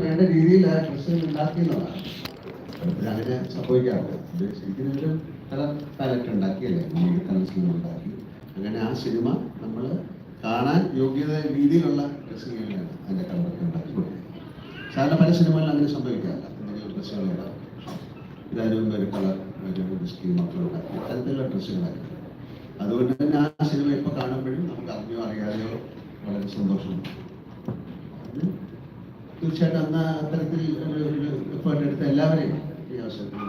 വേണ്ട രീതിയിൽ ആ പ്രശ്നം ഉണ്ടാക്കിയെന്നുള്ളതാണ്. അങ്ങനെ സംഭവിക്കാറുണ്ട്. ശരിക്കും കളർ പാലറ്റ് ഉണ്ടാക്കിയല്ലേ? നമ്മൾ കളേഴ്സിൽ ഉണ്ടാക്കി. അങ്ങനെ ആ സിനിമ നമ്മൾ കാണാൻ യോഗ്യത രീതിയിലുള്ള ഡ്രസ്സുകളാണ് അതിന്റെ കളറൊക്കെ ഉണ്ടാക്കി കൊടുക്കുന്നത്. സാധാരണ പല സിനിമകളിലും അങ്ങനെ സംഭവിക്കാറില്ല. എന്തെങ്കിലും ഡ്രസ്സുകൾ ഉണ്ടാകും ഇതായാലും മുമ്പ് ഒരു കളർ ഒരു സ്കീം ഒക്കെ ഉണ്ടാക്കി. അത്തരത്തിലുള്ള ഡ്രസ്സുകളാക്കി അതുകൊണ്ട് തന്നെ ആ സിനിമ ഇപ്പോൾ കാണുമ്പോഴും നമുക്ക് അറിഞ്ഞോ അറിയാതെയോ വളരെ സന്തോഷമുണ്ട് തീർച്ചയായിട്ടും അന്ന് അത്തരത്തിൽ ഒരു എഫേർട്ട് എടുത്ത എല്ലാവരെയും ഈ അവസരത്തിൽ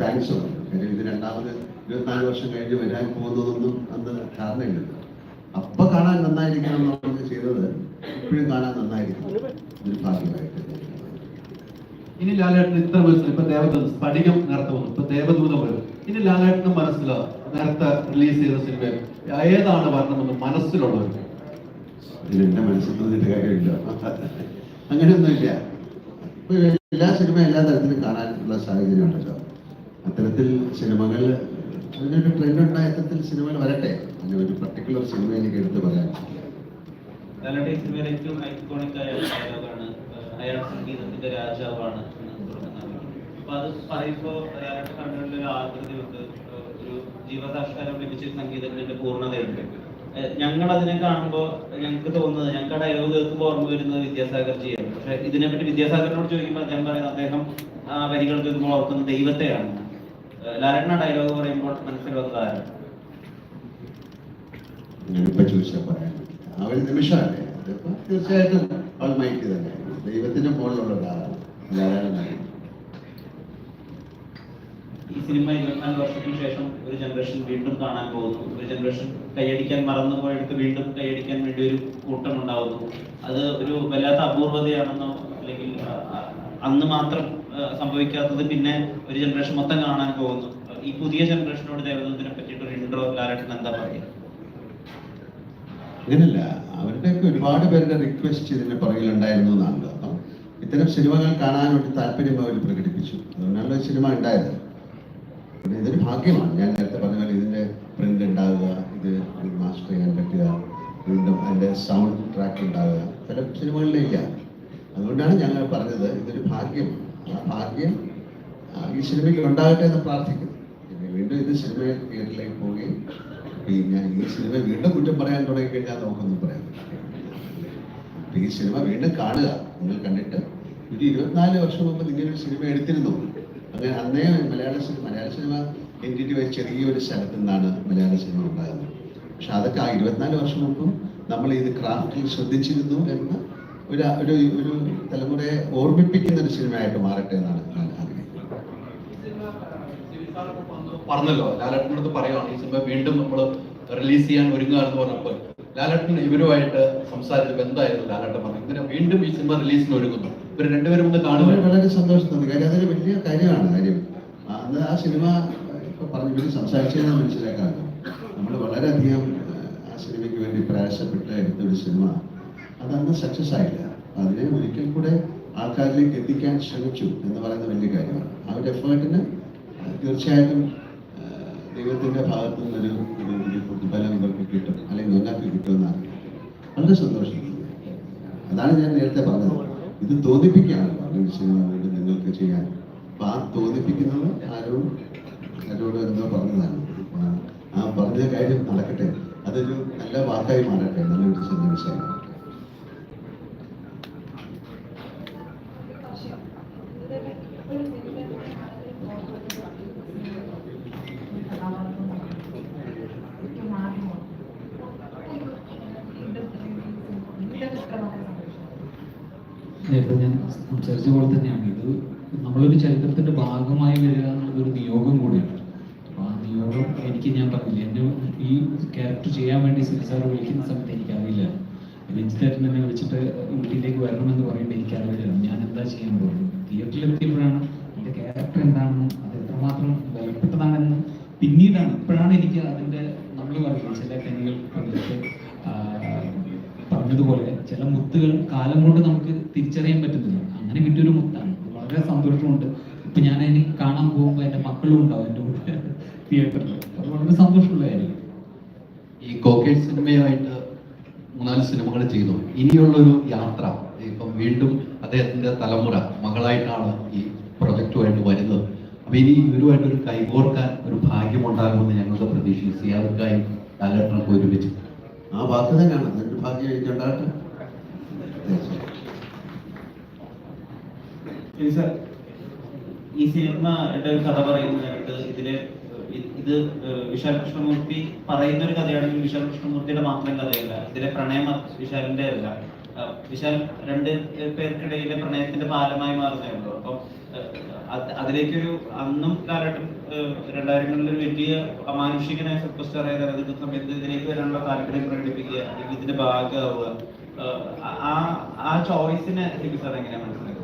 താങ്ക്സ് കാര്യം ഇത് രണ്ടാമത് ഇരുപത്തിനാല് വർഷം കഴിഞ്ഞ് വരാൻ പോകുന്നതൊന്നും അന്ന് ധാരണയില്ല. അപ്പൊ കാണാൻ നന്നായിരിക്കണം എന്നുള്ളത് ചെയ്തത്. ഇപ്പോഴും കാണാൻ നന്നായിരിക്കും ഇതിൽ ഇനി ലാലേട്ടൻ ഇത്ര മനസ്സിൽ ഇപ്പൊ ദേവദൂതം സ്ഫടികം നേരത്തെ വന്നു. ഇപ്പൊ ദേവദൂതം വരും. ഇനി ലാലേട്ടന് മനസ്സിലാവും നേരത്തെ റിലീസ് ചെയ്ത സിനിമയിൽ ഏതാണ് വരണമെന്ന് മനസ്സിലുള്ളത്? എന്റെ മനസ്സിൽ തോന്നിയിട്ട് കാര്യമില്ല. അങ്ങനെയൊന്നുമില്ല. എല്ലാ സിനിമ എല്ലാ തരത്തിലും കാണാനുള്ള സാഹചര്യം ഉണ്ടല്ലോ അത്തരത്തിൽ സിനിമകൾ അതിനൊരു ട്രെൻഡ് ഉണ്ടായ അത്തരത്തിൽ സിനിമകൾ വരട്ടെ. അങ്ങനെ ഒരു പർട്ടിക്കുലർ സിനിമ എനിക്ക് എടുത്ത് പറയാൻ രാജാവാണ് അത് പറയുമ്പോ ഒരു ജീവസാക്ഷാരം ലഭിച്ച സംഗീതത്തിന്റെ പൂർണതയുണ്ട്. ഞങ്ങൾ അതിനെ കാണുമ്പോൾ ഞങ്ങൾക്ക് തോന്നുന്നത് ഞങ്ങൾക്ക് ആ ഡയലോഗ് കേൾക്കുമ്പോൾ ഓർമ്മ വരുന്നത് വിദ്യാസാഗർ ജിയാണ്. പക്ഷെ ഇതിനെപ്പറ്റി വിദ്യാസാഗറിനോട് ചോദിക്കുമ്പോൾ അദ്ദേഹം പറയുന്നത് അദ്ദേഹം ആ വരികൾ കേൾക്കുമ്പോൾ ഓർക്കുന്നത് ദൈവത്തെയാണ്. ആ ഡയലോഗ് പറയുമ്പോൾ മനസ്സിൽ വന്നത് ആരാണ് ആ ഒരു നിമിഷമല്ലേ? അതിപ്പോ തീർച്ചയായിട്ടും അവൾ മൈക്ക് തന്നെ. ദൈവത്തിന്റെ മുകളിലുള്ള ഒരാളാണ് ധാരാളം ഈ സിനിമ ഇരുപത്തിനാല് വർഷത്തിന് ശേഷം ഒരു ജനറേഷൻ വീണ്ടും കാണാൻ പോകുന്നു. ഒരു ജനറേഷൻ കൈയടിക്കാൻ പോയിട്ട് വീണ്ടും കൈയടിക്കാൻ വേണ്ടി ഒരു കൂട്ടം ഉണ്ടാവുന്നു അത് ഒരു വല്ലാത്ത അപൂർവതയാണെന്നോ അല്ലെങ്കിൽ അന്ന് മാത്രം സംഭവിക്കാത്തത് പിന്നെ ഒരു ജനറേഷൻ മൊത്തം കാണാൻ പോകുന്നു. ഈ പുതിയ ജനറേഷനോട് ദേവദത്തിനെ പറ്റിയിട്ട് ഒരു ഇൻട്രോ ലാലേട്ടൻ എന്താ പറയുക? അങ്ങനല്ല. അവരുടെയൊക്കെ ഒരുപാട് പേരുടെ റിക്വസ്റ്റ് ഇതിന്റെ പുറകിലുണ്ടായിരുന്നു എന്നാണല്ലോ അപ്പം ഇത്തരം സിനിമകൾ കാണാൻ താല്പര്യം അവർ പ്രകടിപ്പിച്ചു. അതുകൊണ്ടാണല്ലോ സിനിമ ഉണ്ടായത്. ഇതൊരു ഭാഗ്യമാണ്. ഞാൻ നേരത്തെ പറഞ്ഞ പോലെ ഇതിന്റെ പ്രിന്റ് ഉണ്ടാവുക ഇത് മാസ്റ്റർ ചെയ്യാൻ പറ്റുക വീണ്ടും അതിന്റെ സൗണ്ട് ട്രാക്ക് ഉണ്ടാവുക പല സിനിമകളിലില്ല അതുകൊണ്ടാണ് ഞങ്ങൾ പറഞ്ഞത്. ഇതൊരു ഭാഗ്യം. ആ ഭാഗ്യം ഈ സിനിമയ്ക്ക് ഉണ്ടാകട്ടെ എന്ന് പ്രാർത്ഥിക്കുന്നു. പിന്നെ വീണ്ടും ഇത് സിനിമ തിയേറ്ററിലേക്ക് പോവുകയും പിന്നെ ഈ സിനിമ വീണ്ടും കുറ്റം പറയാൻ തുടങ്ങിക്കഴിഞ്ഞാൽ നമുക്കൊന്നും പറ്റില്ല. ഈ സിനിമ വീണ്ടും കാണുക. നിങ്ങൾ കണ്ടിട്ട് ഒരു ഇരുപത്തിനാല് വർഷം മുമ്പ് നിങ്ങൾ ഒരു സിനിമ എടുത്തിരുന്നു. അങ്ങനെ അന്നേ മലയാള സിനിമ മലയാള സിനിമ എന്റിറ്റി വഴി ചെറിയൊരു സ്ഥലത്തു നിന്നാണ് മലയാള സിനിമ ഉണ്ടായത് പക്ഷെ അതൊക്കെ ആ ഇരുപത്തിനാല് വർഷം മുമ്പും നമ്മൾ ഇത് ക്രാഫ്റ്റിൽ ശ്രദ്ധിച്ചിരുന്നു എന്ന് ഒരു ഒരു ഒരു തലമുറയെ ഓർമ്മിപ്പിക്കുന്ന ഒരു സിനിമയായിട്ട് മാറട്ടെ എന്നാണ് ഞാൻ ആഗ്രഹിക്കുന്നത്. പറഞ്ഞല്ലോ ലാലേട്ടനോട് പറയുവാണ് ഈ സിനിമ വീണ്ടും നമ്മൾ റിലീസ് ചെയ്യാൻ ഒരുങ്ങുക എന്ന് പറഞ്ഞപ്പോൾ ലാലേട്ടൻ ഇവരുമായിട്ട് സംസാരിച്ചപ്പോൾ എന്തായിരുന്നു ലാലേട്ടൻ പറഞ്ഞു ഇങ്ങനെ വീണ്ടും ഈ സിനിമ റിലീസിന് ഒരുങ്ങുന്നു. രണ്ടുപേരും ഒന്ന് കാണുമ്പോൾ വളരെ സന്തോഷം തന്നെ കാര്യം. അതൊരു വലിയ കാര്യമാണ് കാര്യം. അന്ന് ആ സിനിമ ഇപ്പൊ പറഞ്ഞു ഇവർ സംസാരിച്ചതെന്ന് മനസ്സിലാക്കാമല്ലോ. നമ്മൾ വളരെയധികം ആ, സിനിമയ്ക്ക് വേണ്ടി പ്രയാസപ്പെട്ട് എടുത്തൊരു സിനിമ. അതന്ന് സക്സസ് ആയില്ല. അതിനെ ഒരിക്കൽ കൂടെ ആൾക്കാരിലേക്ക് എത്തിക്കാൻ ശ്രമിച്ചു എന്ന് പറയുന്ന വലിയ കാര്യമാണ്. ആ ഒരു എഫേർട്ടിന് തീർച്ചയായിട്ടും ദൈവത്തിന്റെ ഭാഗത്തു നിന്നൊരു ഒരു ഒരു പ്രതിഫലം ഇവർക്ക് കിട്ടും. അല്ലെങ്കിൽ നന്നാക്കി കിട്ടുമെന്നാണ്. വളരെ സന്തോഷം അതാണ് ഞാൻ നേരത്തെ പറഞ്ഞത്. ഇത് തോന്നിപ്പിക്കുകയാണ് പല വീണ്ടും നിങ്ങൾക്ക് ചെയ്യാൻ. അപ്പൊ ആ തോന്നിപ്പിക്കുന്നത് ആരോ ആരോട് എന്തോ പറഞ്ഞതാണ്. ആ- പറഞ്ഞ കാര്യം നടക്കട്ടെ. അതൊരു നല്ല വാക്കായി മാറട്ടെ. നല്ലൊരു സന്ദേശമായി മാറട്ടെ നേരത്തെ ഞാൻ സംസാരിച്ച പോലെ തന്നെയാണ് ഇത് നമ്മളൊരു ചരിത്രത്തിന്റെ ഭാഗമായി വരിക എന്നുള്ളത് ഒരു നിയോഗം കൂടിയാണ്. അപ്പൊ ആ നിയോഗം എനിക്ക് ഞാൻ പറഞ്ഞില്ല എന്നെ ഈ ക്യാരക്ടർ ചെയ്യാൻ വേണ്ടി സിനിസാർ വിളിക്കുന്ന സമയത്ത് എനിക്കറിയില്ല. രഞ്ജിത്തേട്ടൻ എന്നെ വിളിച്ചിട്ട് വീട്ടിലേക്ക് വരണമെന്ന് പറയുമ്പോൾ എനിക്കറിയില്ല. ഞാൻ എന്താ ചെയ്യാൻ പോകുന്നത്? തിയേറ്ററിൽ എത്തിയപ്പോഴാണ് എന്റെ ക്യാരക്ടർ എന്താണെന്നും അത് എത്രമാത്രം വിലപ്പെട്ടതാണെന്നും പിന്നീടാണ് ഇപ്പോഴാണ് എനിക്ക് അതിന്റെ നമ്മൾ പറയുന്നത് ചില കനികൾ പറഞ്ഞതുപോലെ ചില മുത്തുകൾ കാലം കൊണ്ട് നമുക്ക് തിരിച്ചറിയാൻ പറ്റുന്നില്ല. അങ്ങനെ കിട്ടിയൊരു മുത്താണ്. വളരെ സന്തോഷമുണ്ട്. ഇപ്പൊ ഞാൻ അതിന് കാണാൻ പോകുമ്പോൾ എന്റെ മക്കളും ഉണ്ടാവും എന്റെ കൂടെ തിയേറ്ററിൽ അത് വളരെ സന്തോഷമുള്ള കാര്യം ഈ കോക്കേറ്റ് സിനിമയായിട്ട് മൂന്നാൽ സിനിമകൾ ചെയ്തു. ഇനിയുള്ളൊരു യാത്ര ഇപ്പം വീണ്ടും അദ്ദേഹത്തിന്റെ തലമുറ മകളായിട്ടാണ് ഈ പ്രൊജക്റ്റുമായിട്ട് വരുന്നത്. അപ്പൊ ഇനി ഇവരുമായിട്ട് ഒരു കൈകോർക്കാൻ ഒരു ഭാഗ്യം ഉണ്ടാകുമെന്ന് ഞങ്ങളുടെ പ്രതീക്ഷിച്ചു സിയാദക്കായി കാലഘട്ടമൊക്കെ ഒരുമിച്ച്. ആ വാക്ക് തന്നെയാണ്. എന്നിട്ട് ഭാഗ്യം എനിക്കുണ്ടാകട്ടെ ശരി സർ ഈ സിനിമയുടെ ഒരു കഥ പറയുന്നതായിട്ട് ഇതിൽ ഇത് വിശാൽ കൃഷ്ണമൂർത്തി പറയുന്ന ഒരു കഥയാണെങ്കിൽ വിശാൽ കൃഷ്ണമൂർത്തിയുടെ മാത്രം കഥയല്ല. ഇതിലെ പ്രണയം വിശാലിന്റെ അല്ല. വിശാൽ രണ്ട് പേർക്കിടയിലെ പ്രണയത്തിന്റെ പാലമായി മാറുന്നുണ്ടോ അപ്പം അതിലേക്കൊരു അന്നും കാലഘട്ടം രണ്ടായിരങ്ങളിൽ ഒരു വലിയ അമാനുഷികനായ സൂപ്പർ സ്റ്റാർ ആയ നിലനിൽക്കുന്ന സമയത്ത് ഇതിലേക്ക് വരാനുള്ള താല്പര്യം പ്രകടിപ്പിക്കുക അല്ലെങ്കിൽ ഇതിന്റെ ഭാഗമാവുക ആ ആ ചോയ്സിനെ ശരി സാർ എങ്ങനെയാണ് മനസ്സിലാക്കുന്നത്?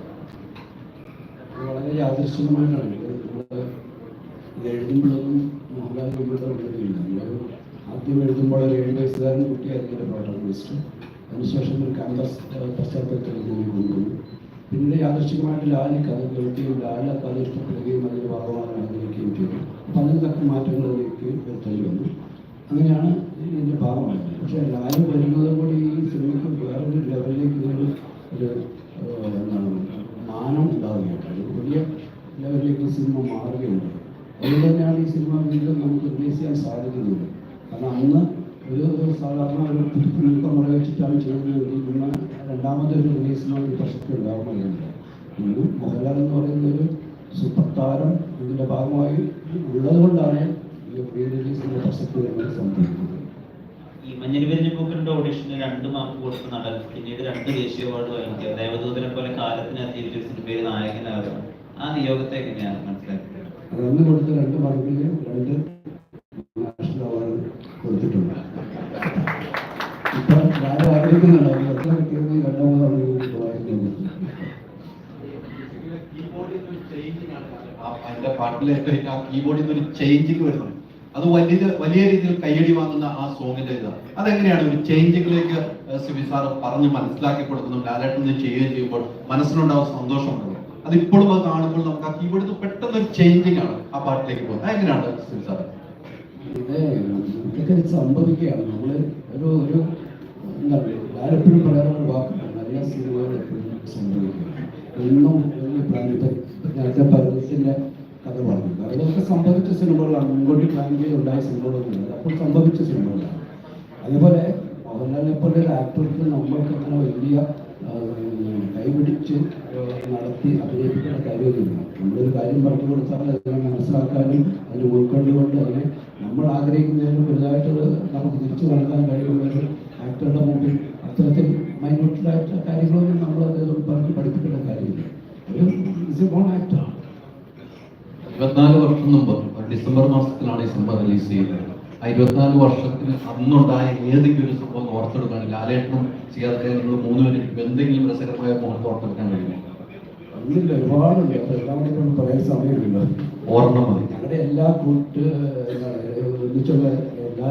വളരെ യാദൃശ്ചികമായിട്ടാണ് ഇത് നമ്മൾ ഇത് എഴുതുമ്പോഴൊന്നും മോഹൻലാൽ നമ്മുടെ ഉള്ളിലില്ല നമ്മൾ ആദ്യം എഴുതുമ്പോൾ ഒരു ഏഴ് വയസ്സുകാരൻ കുട്ടിയായിരുന്നു എന്റെ പ്രോട്ടോണിസ്റ്റ് അതിനുശേഷം ഒരു ക്യാമ്പസ് പശ്ചാത്തലത്തിൽ ഇതിനെ കൊണ്ടുവന്നു. പിന്നീട് യാദൃശ്ചികമായിട്ട് ലാലിക്ക് അത് കേൾക്കുകയും ലാല അത് ഇഷ്ടപ്പെടുകയും അതിന്റെ ഭാഗമായി ആഗ്രഹിക്കുകയും ചെയ്തു അപ്പം അതിൽ തക്ക എനിക്ക് വരുത്തേണ്ടി വന്നു. അങ്ങനെയാണ് ഇതിന്റെ ഭാഗമായത് പക്ഷേ ലാൽ വരുന്നതും കൂടി ഈ സിനിമയ്ക്ക് വേറൊരു ലെവലിലേക്ക് ഒരു ഒരു ഏഹ്, എന്താണ് മാനം ഉണ്ടാവുകയുണ്ട് ഒരു വലിയ ലെവലിലേക്ക് സിനിമ മാറുകയുണ്ട്. അതുകൊണ്ട് തന്നെയാണ് ഈ സിനിമ വീണ്ടും നമുക്ക് റിലീസ് ചെയ്യാൻ സാധിക്കുന്നത്. കാരണം അന്ന് ഒരു സാധാരണ ഒരു നീക്കം മുള വെച്ചിട്ടാണ് ചെയ്യുന്നതെങ്കിൽ പിന്നെ രണ്ടാമത്തെ ഒരു റിലീസിന് ഒരു പ്രസക്തി ഉണ്ടാകുന്നില്ല ഇന്നും മോഹൻലാൽ എന്ന് പറയുന്ന ഒരു സൂപ്പർ താരം ഇതിന്റെ ഭാഗമായി ഉള്ളതുകൊണ്ടാണ് ഈ പ്രീ റിലീസിന്റെ പ്രസക്തി സംഭവിക്കുന്നത്. ഈ മഞ്ഞിൽ വിരിഞ്ഞ പൂക്കളുടെ ഓഡീഷന് രണ്ട് മാർക്ക് കൊടുത്ത നടൻ പിന്നീട് രണ്ട് ദേശീയ അവാർഡ് വാങ്ങിക്കുക. ദേവദൂതനെ പോലെ കാലത്തിന് അതിജീവിച്ച സിനിമയിൽ നായകനാകുക ആ നിയോഗത്തെ എങ്ങനെയാണ് മനസ്സിലാക്കിയത്? അത് അന്ന് കൊടുത്ത രണ്ട് മാർക്കിന് രണ്ട് നാഷണൽ അവാർഡ് കൊടുത്തിട്ടുണ്ട്. ഇപ്പൊ ഞാൻ ആഗ്രഹിക്കുന്നുണ്ട്. അത് എത്ര കിട്ടിയത് രണ്ടാമതാണ് വായിക്കുന്നത് അതിന്റെ പാട്ടിലേക്ക് ആ കീബോർഡിൽ നിന്ന് ഒരു ചേഞ്ചിങ് വരുന്നു അത് വലിയ വലിയ രീതിയിൽ കയ്യടി വാങ്ങുന്ന ആ സോങ്ങിന്റെ ഇതാണ് അതെങ്ങനെയാണ് ഒരു ചേഞ്ചിങ്ങിലേക്ക് സിബി സാർ പറഞ്ഞ് മനസ്സിലാക്കി കൊടുക്കുന്നു ലാലേട്ടൻ ഇത് ചെയ്യുകയും ചെയ്യുമ്പോൾ മനസ്സിലുണ്ടാവുന്ന സന്തോഷമുണ്ടല്ലോ അത് ഇപ്പോഴും അത് കാണുമ്പോൾ നമുക്ക് ആ കീബോർഡ് പെട്ടെന്ന് ഒരു ചേഞ്ചിങ് ആണ് ആ പാട്ടിലേക്ക് പോകുന്നത്. എങ്ങനെയാണ് സംഭവിക്കുകയാണ്. നമ്മൾ ഒരു ഒരു എപ്പോഴും എന്നും അതൊക്കെ സംഭവിച്ച സിനിമകളാണ്. മുൻകൂട്ടി പ്ലാൻ ഉണ്ടായ സിനിമകളൊന്നുമില്ല. അപ്പോൾ സംഭവിച്ച സിനിമകളാണ്. അതേപോലെ മോഹൻലാലിനെ പോലെ ഒരു ആക്ടർക്ക് നമ്മൾക്ക് അങ്ങനെ വലിയ കൈപിടിച്ച് നടത്തി അഭിനയിപ്പിക്കേണ്ട കാര്യമൊന്നുമില്ല നമ്മളൊരു കാര്യം പറഞ്ഞു കൊടുത്താൽ അതിനെ മനസ്സിലാക്കാനും അതിനെ ഉൾക്കൊണ്ടുകൊണ്ട് അതിനെ നമ്മൾ ആഗ്രഹിക്കുന്നതിനും വലുതായിട്ട് നമുക്ക് തിരിച്ചു നൽകാൻ കഴിയുന്ന ഒരു ആക്ടറുടെ മുമ്പിൽ അത്തരത്തിൽ മൈന്യൂട്ടിലായിട്ട് കാര്യങ്ങളൊന്നും നമ്മൾ പറഞ്ഞ് പഠിപ്പിക്കേണ്ട കാര്യമില്ല. ഒരു ഇരുപത്തിനാല് വർഷം മുമ്പ് ഡിസംബർ മാസത്തിലാണ് ഈ സംഭവം റിലീസ് ചെയ്യുന്നത്. ആ ഇരുപത്തിനാല് വർഷത്തിന് അന്നുണ്ടായ ഏതെങ്കിലും ഒരു സംഭവം ഓർത്തെടുക്കാനില്ല. ലാലേട്ടനും സിയാദ് നിങ്ങൾ മൂന്നുപേരും എന്തെങ്കിലും രസകരമായ മുഖത്ത് ഓർത്തെടുക്കാൻ കഴിയുമോ? ഒന്നില്ല ഒരുപാടുണ്ട്. അപ്പോൾ എല്ലാം കൂടി കൊണ്ട് പറയാൻ സമയമില്ല ഓർമ്മ മതി. ഞങ്ങളുടെ എല്ലാ കൂട്ട് ഒന്നിച്ചുള്ള എല്ലാ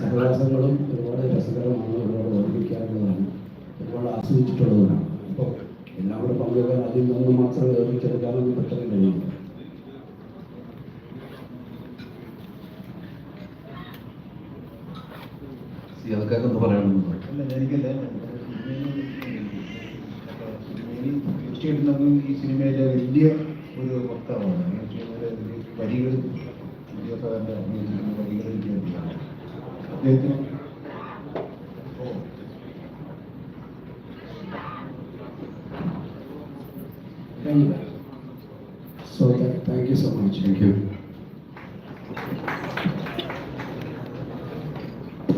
സഹവാസങ്ങളും ഒരുപാട് രസകരമാണ് ഒരുപാട് ഓർമ്മിക്കാനുള്ളതാണ്. ഒരുപാട് ആസ്വദിച്ചിട്ടുള്ളതാണ് അപ്പോൾ എല്ലാം കൂടെ പങ്കുവെക്കാൻ അതിൽ നിന്ന് മാത്രം ഓർമ്മിച്ചെടുക്കാനൊന്നും പെട്ടെന്ന് കഴിയില്ല സിയാദക്കാർക്ക് എന്ത് പറയണമെന്ന് അല്ല എനിക്കല്ല തീർച്ചയായിട്ടും ഈ സിനിമയിലെ വലിയ ഒരു വക്താവാണ്. ഈ സിനിമയിലെ വരികൾ വിദ്യാസാറിന്റെ അഭിനയിച്ചിരിക്കുന്ന വരികൾ അദ്ദേഹത്തിന്